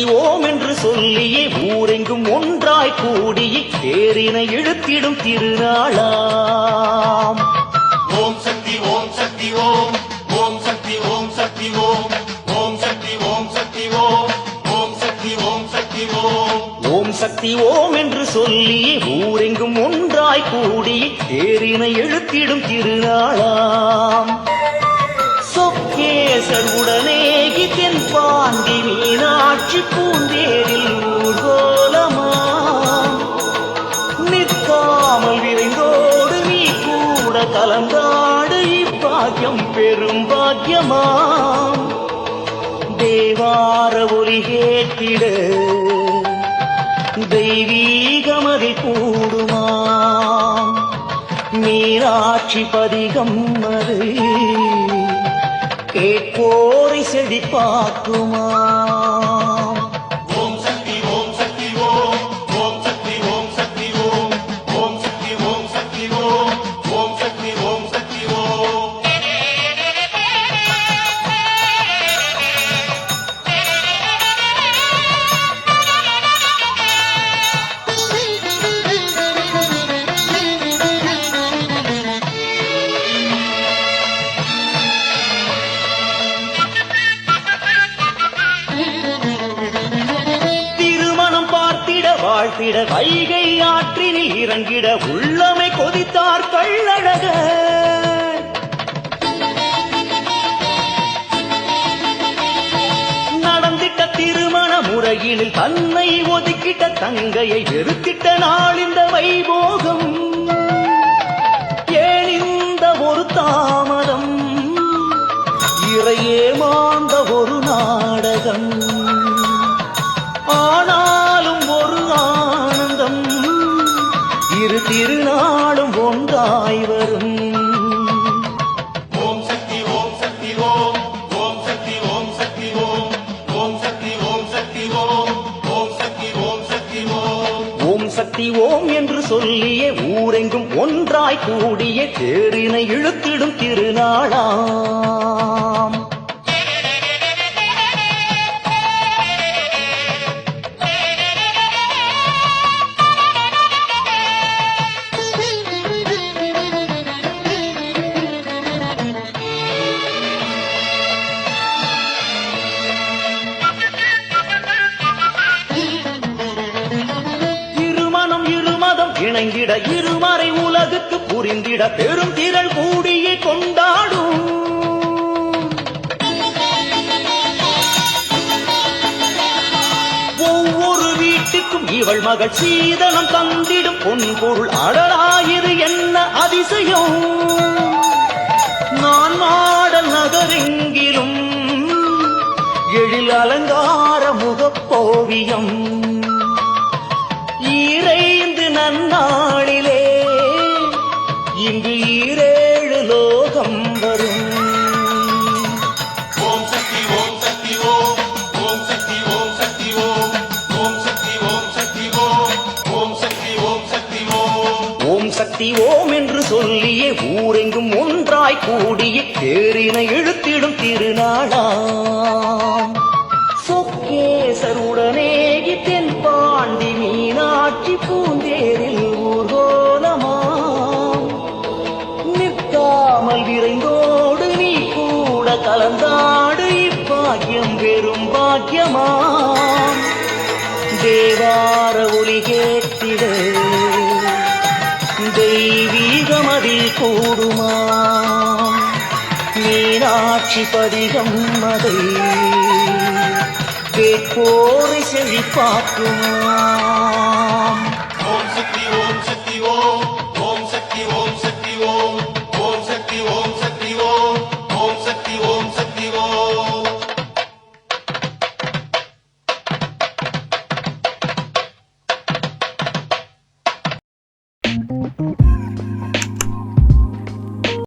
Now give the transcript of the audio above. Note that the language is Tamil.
ஓம் என்று சொல்லியே ஊரெங்கும் ஒன்றாய் கூடி தேரினை இழுத்திடும் திருநாளாம். ஓம் சக்தி ஓம் சக்தி ஓம். ஓம் சக்தி ஓம் சக்தி ஓம். ஓம் சக்தி ஓம் சக்தி ஓம். ஓம் சக்தி ஓம் சக்தி ஓம். ஓம் சக்தி ஓம் என்று சொல்லியே ஊரெங்கும் ஒன்றாய் கூடி தேரினை இழுத்திடும் திருநாளாம். உடனே தென் பாண்டி மீனாட்சி பூந்தேரில் ஊர்கோலமாம் நிற்காமல் விரைந்தோடு நீ கூட கலந்தாடு இப்பாக்கியம் பெரும் பாக்கியமாம் தேவார ஒளி கேட்டிட தெய்வீகமதி கூடுமாம் மீனாட்சி பதிகம் அது. கேட்போரை செழிப்பாக்குமாம் வாழ்த்திட வைகை ஆற்றினில் இறங்கிட உள்ளமை கொதித்தார் கள்ளழக. நடந்திட்ட திருமண முறையினில் தன்னை ஒதுக்கிட்ட தங்கையை வெறுத்திட்ட நாள் இந்த வைபோகம். ஏன் இந்த ஒரு தாமதம் சக்தி ஓம். ஓம் சக்தி ஓம் என்று சொல்லிய ஊரெங்கும் ஒன்றாய் கூடிய தேரினை இழுத்திடும் திருநாளாம். இணைந்திட இருமறை உலகுக்கு புரிந்திட பெரும் திரள் கூடியே கொண்டாடும். ஒவ்வொரு வீட்டுக்கும் இவள் மகள் சீதனம் தந்திடும் பொன் பொருள் அடலாயிரு என்ன அதிசயம். நான் மாடல் நகரெங்கிலும் எழில் அலங்கார முகப்போவியம். ஈரைந்து நன்னாளிலே இங்கு ஈரேழு லோகம் வரும். ஓம் சக்தி ஓம் சக்தி ஓம். ஓம் சக்தி ஓம் சக்தி ஓம். ஓம் சக்தி ஓம் சக்தி ஓம். ஓம் சக்தி ஓம் சக்தி ஓம். ஓம் சக்தி ஓம் என்று சொல்லியே ஊரெங்கும் ஒன்றாய் கூடிய தேரினை இழுத்திடும் திருநாளாம். கலந்தாடு இப்பாக்கியம் வெறும் பாக்கியமா? தேவார ஒளி கேட்டிட. தெய்வீகமதில் கூடுமா? மீனாட்சி பதிகம் அதை கேட்போரை செழிப்பாக்குமா?